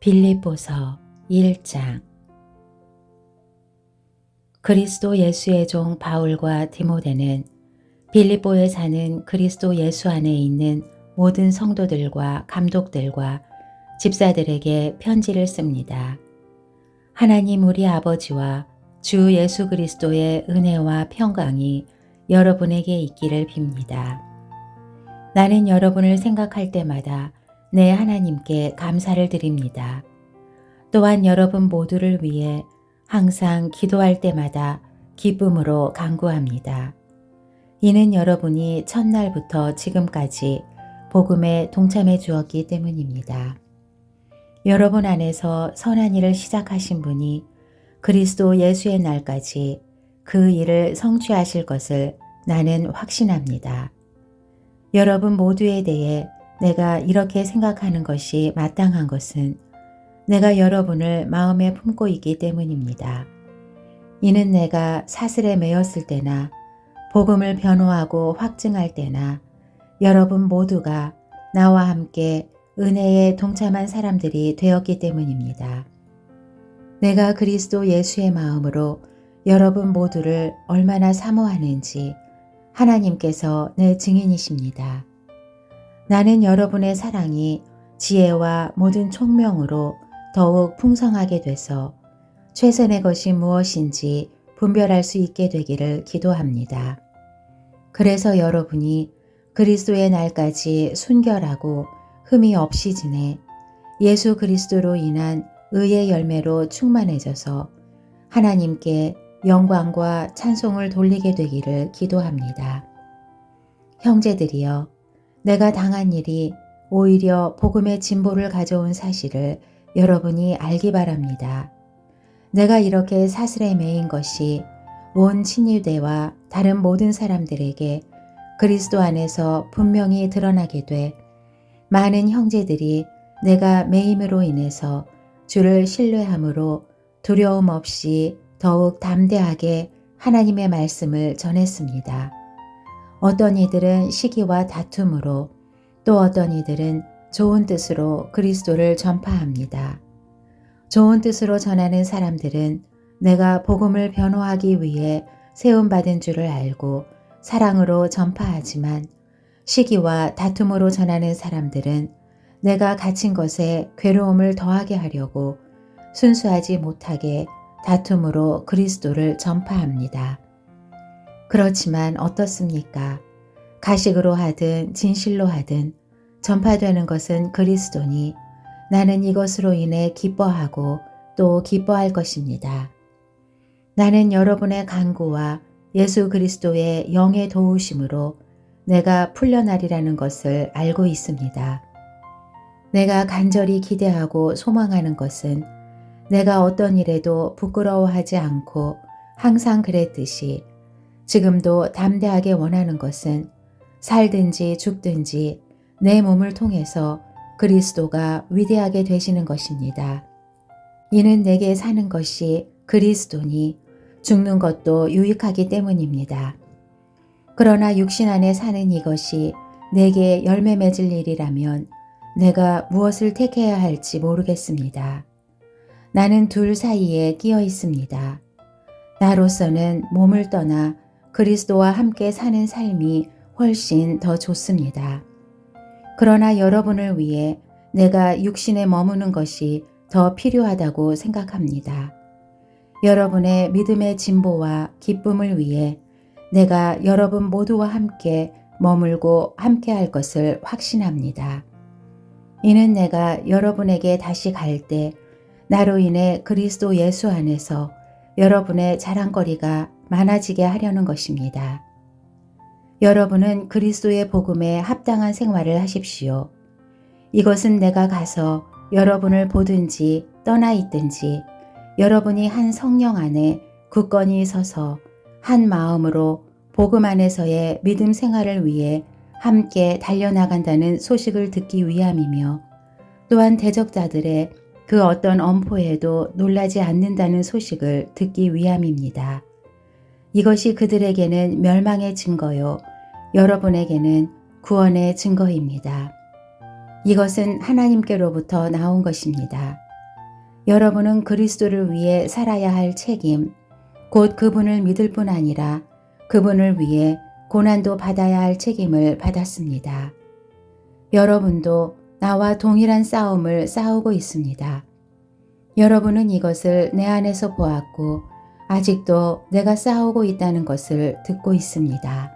빌립보서 1장 그리스도 예수의 종 바울과 디모데는 빌립보에 사는 그리스도 예수 안에 있는 모든 성도들과 감독들과 집사들에게 편지를 씁니다. 하나님 우리 아버지와 주 예수 그리스도의 은혜와 평강이 여러분에게 있기를 빕니다. 나는 여러분을 생각할 때마다 내 하나님께 감사를 드립니다. 또한 여러분 모두를 위해 항상 기도할 때마다 기쁨으로 간구합니다. 이는 여러분이 첫날부터 지금까지 복음에 동참해 주었기 때문입니다. 여러분 안에서 선한 일을 시작하신 분이 그리스도 예수의 날까지 그 일을 성취하실 것을 나는 확신합니다. 여러분 모두에 대해 내가 이렇게 생각하는 것이 마땅한 것은 내가 여러분을 마음에 품고 있기 때문입니다. 이는 내가 사슬에 매였을 때나 복음을 변호하고 확증할 때나 여러분 모두가 나와 함께 은혜에 동참한 사람들이 되었기 때문입니다. 내가 그리스도 예수의 마음으로 여러분 모두를 얼마나 사모하는지 하나님께서 내 증인이십니다. 나는 여러분의 사랑이 지혜와 모든 총명으로 더욱 풍성하게 돼서 최선의 것이 무엇인지 분별할 수 있게 되기를 기도합니다. 그래서 여러분이 그리스도의 날까지 순결하고 흠이 없이 지내 예수 그리스도로 인한 의의 열매로 충만해져서 하나님께 영광과 찬송을 돌리게 되기를 기도합니다. 형제들이여 내가 당한 일이 오히려 복음의 진보를 가져온 사실을 여러분이 알기 바랍니다. 내가 이렇게 사슬에 매인 것이 온 친유대와 다른 모든 사람들에게 그리스도 안에서 분명히 드러나게 돼 많은 형제들이 내가 매임으로 인해서 주를 신뢰함으로 두려움 없이 더욱 담대하게 하나님의 말씀을 전했습니다. 어떤 이들은 시기와 다툼으로 또 어떤 이들은 좋은 뜻으로 그리스도를 전파합니다. 좋은 뜻으로 전하는 사람들은 내가 복음을 변호하기 위해 세움받은 줄을 알고 사랑으로 전파하지만 시기와 다툼으로 전하는 사람들은 내가 갇힌 것에 괴로움을 더하게 하려고 순수하지 못하게 다툼으로 그리스도를 전파합니다. 그렇지만 어떻습니까? 가식으로 하든 진실로 하든 전파되는 것은 그리스도니 나는 이것으로 인해 기뻐하고 또 기뻐할 것입니다. 나는 여러분의 간구와 예수 그리스도의 영의 도우심으로 내가 풀려나리라는 것을 알고 있습니다. 내가 간절히 기대하고 소망하는 것은 내가 어떤 일에도 부끄러워하지 않고 항상 그랬듯이 지금도 담대하게 원하는 것은 살든지 죽든지 내 몸을 통해서 그리스도가 위대하게 되시는 것입니다. 이는 내게 사는 것이 그리스도니 죽는 것도 유익하기 때문입니다. 그러나 육신 안에 사는 이것이 내게 열매 맺을 일이라면 내가 무엇을 택해야 할지 모르겠습니다. 나는 둘 사이에 끼어 있습니다. 나로서는 몸을 떠나 그리스도와 함께 사는 삶이 훨씬 더 좋습니다. 그러나 여러분을 위해 내가 육신에 머무는 것이 더 필요하다고 생각합니다. 여러분의 믿음의 진보와 기쁨을 위해 내가 여러분 모두와 함께 머물고 함께 할 것을 확신합니다. 이는 내가 여러분에게 다시 갈 때 나로 인해 그리스도 예수 안에서 여러분의 자랑거리가 많아지게 하려는 것입니다. 여러분은 그리스도의 복음에 합당한 생활을 하십시오. 이것은 내가 가서 여러분을 보든지 떠나 있든지 여러분이 한 성령 안에 굳건히 서서 한 마음으로 복음 안에서의 믿음 생활을 위해 함께 달려나간다는 소식을 듣기 위함이며 또한 대적자들의 그 어떤 엄포에도 놀라지 않는다는 소식을 듣기 위함입니다. 이것이 그들에게는 멸망의 증거요. 여러분에게는 구원의 증거입니다. 이것은 하나님께로부터 나온 것입니다. 여러분은 그리스도를 위해 살아야 할 책임, 곧 그분을 믿을 뿐 아니라 그분을 위해 고난도 받아야 할 책임을 받았습니다. 여러분도 나와 동일한 싸움을 싸우고 있습니다. 여러분은 이것을 내 안에서 보았고 아직도 내가 싸우고 있다는 것을 듣고 있습니다.